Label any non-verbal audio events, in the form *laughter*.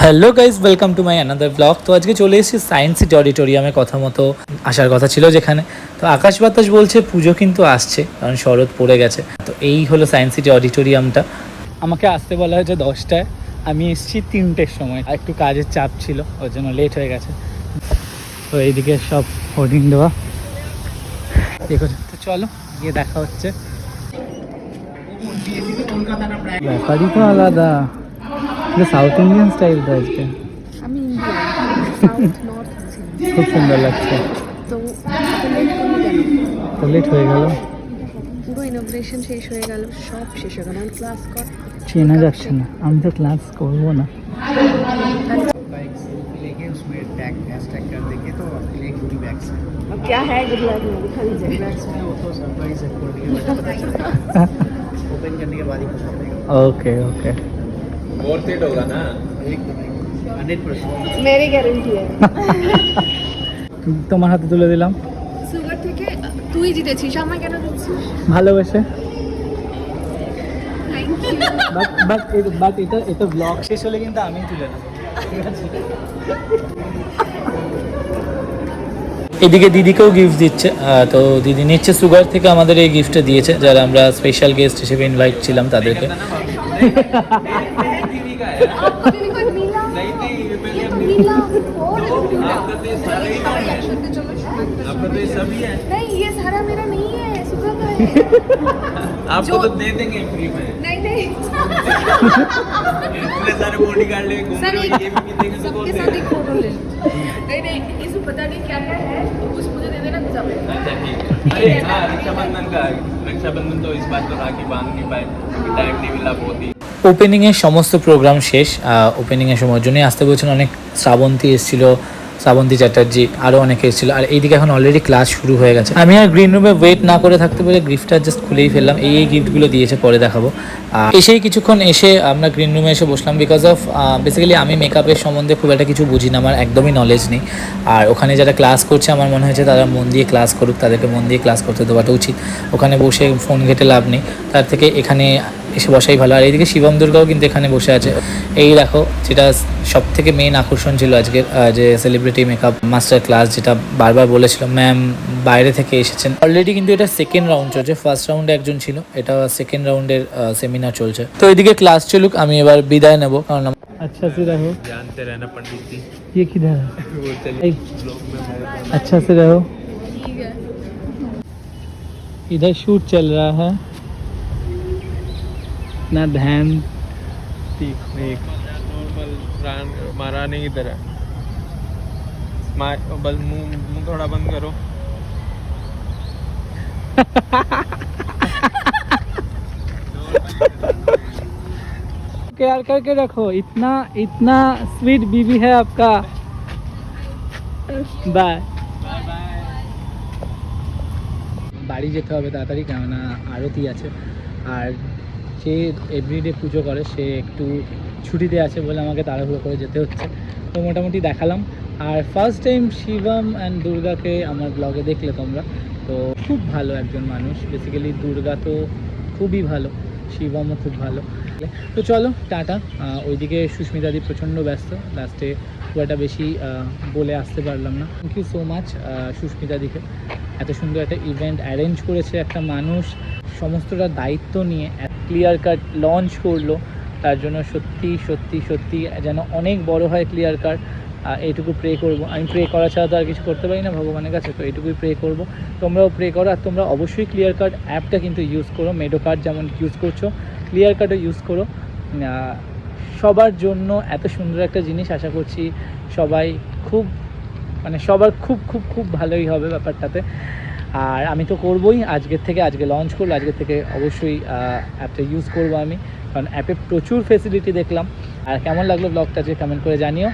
Hello guys welcome to my another blog তো আজকে চলে এসেছি সায়েন্স সিটি অডিটোরিয়ামে কথা মতো আসার কথা ছিল যেখানে। তো আকাশ বাতাস বলছে, পুজো কিন্তু আসছে, কারণ শরৎ পড়ে গেছে। তো এই হলো সায়েন্স সিটি অডিটোরিয়ামটা আমাকে আসতে বলা হয়েছে দশটায়। আমি এসেছি তিনটের সময়। আর একটু কাজের চাপ ছিল, ওর জন্য লেট হয়ে গেছে। তো এইদিকে সব হোর্ডিং দেওয়া। দেখো, তো চলো, গিয়ে দেখা হচ্ছে। ব্যাপারই তো আলাদা। সাউথ ইন্ডিয়ান স্টাইল তো আজকে আমি ইন্ডিয়ান সাউথ নর্থ আছি খুব সুন্দর লাগছে তো এত লেট করলি কেন তো লেট হয়ে গেল পুরো ইনোগ্রেশন শেষ হয়ে গেল সব শেষ হয়ে গেল আমি ক্লাস কর চেনা যাচ্ছে না আমি তো ক্লাস করবো না बाइक सेल्फी लेके उसमें टैग हैशटैग कर देंगे तो आपके लिए गुडी बैग्स हैं अब क्या है गुड लक में दिखा गुडी दीजिए बैग्स में वो तो सरप्राइज है खोलने के बाद पता चलेगा ओपन करने के बाद ही पता चलेगा ওকে ওকে हंड्रेड परसेंट मेरी गारंटी है তোমার হাতে তুলে দিলাম সুগার থেকে তুই জিতেছিস আমায় কেন দিচ্ছিস ভালোবেসে thank you but but but এটা এটা ব্লগ শেষ হলে কিন্তু আমি তুলে নেবো ঠিক আছে এদিকে দিদিকেও গিফট দিচ্ছে আহ, তো দিদি নিচ্ছে সুগার থেকে আমাদের এই গিফটটা দিয়েছে যারা আমরা স্পেশাল গেস্ট হিসেবে ইনভাইট ছিলাম তাদেরকে *laughs* आपको तो तो दे देंगे फ्री में। नहीं नहीं इतने सारे बॉडी गार्ड लेके घूम रहे हो, ये भी तो ले नहीं नहीं पता नहीं क्या क्या है कुछ मुझे दे देना अच्छा ठीक अरे हाँ रक्षाबंधन का रक्षाबंधन तो इस बार तो राखी बाँध नहीं पाए टाइम नहीं मिला बहुत ही ওপেনিংয়ের সমস্ত প্রোগ্রাম শেষ ওপেনিংয়ের সময়ের জন্যই আসতে বলছেন অনেক শ্রাবন্তী এসেছিল শ্রাবন্তী চ্যাটার্জি আরও অনেকে এসেছিল আর এইদিকে এখন অলরেডি ক্লাস শুরু হয়ে গেছে। আমি আর গ্রিন রুমে ওয়েট না করে থাকতে পেরে গিফটটা জাস্ট খুলেই ফেললাম। এই এই গিফটগুলো দিয়েছে, পরে দেখাবো। আর এসেই কিছুক্ষণ এসে আমরা গ্রিন রুমে এসে বসলাম বিকজ অফ বেসিক্যালি আমি মেকআপের সম্বন্ধে খুব একটা কিছু বুঝি না আমার একদমই নলেজ নেই। আর ওখানে যারা ক্লাস করছে, আমার মনে হয়েছে তারা মন দিয়ে ক্লাস করুক, তাদেরকে মন দিয়ে ক্লাস করতে দেওয়াটা উচিত। ওখানে বসে ফোন ঘেটে লাভ নেই। তার থেকে এখানে এসে বসাই ভালো। আর এইদিকে শিবম দুর্গাও কিন্তু এখানে বসে আছে। এই দেখো যেটা সব থেকে মেন আকর্ষণ ছিল আজকের আহ, যে সেলিব্রিটি মেকআপ মাস্টার ক্লাস যেটা বারবার বলেছিল ম্যাম বাইরে থেকে এসেছেন অলরেডি কিন্তু এটা সেকেন্ড রাউন্ড চলছে ফার্স্ট রাউন্ডে একজন ছিল এটা সেকেন্ড রাউন্ডের সেমিনার চলছে তো এদিকে ক্লাস চলুক আমি এবার বিদায় নেব কারণ আম- अच्छा से रहो जानते रहना पंडित जी ये किधर है वो चलिए ए, ब्लॉग में अच्छा से रहो ठीक है इधर शूट चल रहा है ना ध्यान ठीक ठीक नॉर्मल प्राण मारा नहीं इधर है स्माइल बस मुंह मुंह थोड़ा बंद करो केयर करके रखो इतना इतना स्वीट बीबी है आपका बाय বাড়ি যেতে হবে তাড়াতাড়ি কেননা আরতি আছে আর যে এভরিডে পুজো করে, সে একটু ছুটিতে আছে বলে আমাকে তাড়াহুড়ো করে যেতে হচ্ছে। তো মোটামুটি দেখালাম। আর ফার্স্ট টাইম শিবম অ্যান্ড দুর্গাকে আমার ব্লগে দেখলে তোমরা। তো খুব ভালো একজন মানুষ। বেসিক্যালি দুর্গা তো খুবই ভালো, শিবমও খুব ভালো। তো চলো, টাটা। ওইদিকে সুস্মিতাদি প্রচণ্ড ব্যস্ত। লাস্টে খুব একটা বেশি বলে আসতে পারলাম না। থ্যাংক ইউ সো মাচ সুস্মিতাদিকে এত সুন্দর একটা ইভেন্ট অ্যারেঞ্জ করেছে একটা মানুষ। সমস্তটা দায়িত্ব নিয়ে ক্লিয়ার কাট লঞ্চ করল, তার জন্য সত্যি সত্যি সত্যি যেন অনেক বড় হয় ক্লিয়ার কাট এইটুকু প্রে করব। আমি প্রে করা ছাড়া তো আর কিছু করতে পারি না ভগবানের কাছে, তো এইটুকুই প্রে করব। তোমরাও প্রে করো আর তোমরা অবশ্যই ক্লিয়ার কার্ড অ্যাপটা কিন্তু ইউজ করো মেডো কার্ড যেমন ইউজ করছ ক্লিয়ার কার্ডও ইউজ করো। সবার জন্য এত সুন্দর একটা জিনিস আশা করছি সবাই খুব মানে সবার খুব খুব খুব ভালোই হবে ব্যাপারটাতে। আর আমি তো করবই, আজকের থেকে আজকে লঞ্চ করল আজকের থেকে অবশ্যই অ্যাপটা ইউজ করব আমি। কারণ অ্যাপে প্রচুর ফেসিলিটি দেখলাম। আর কেমন লাগল ব্লগটা যে কমেন্ট করে জানিও।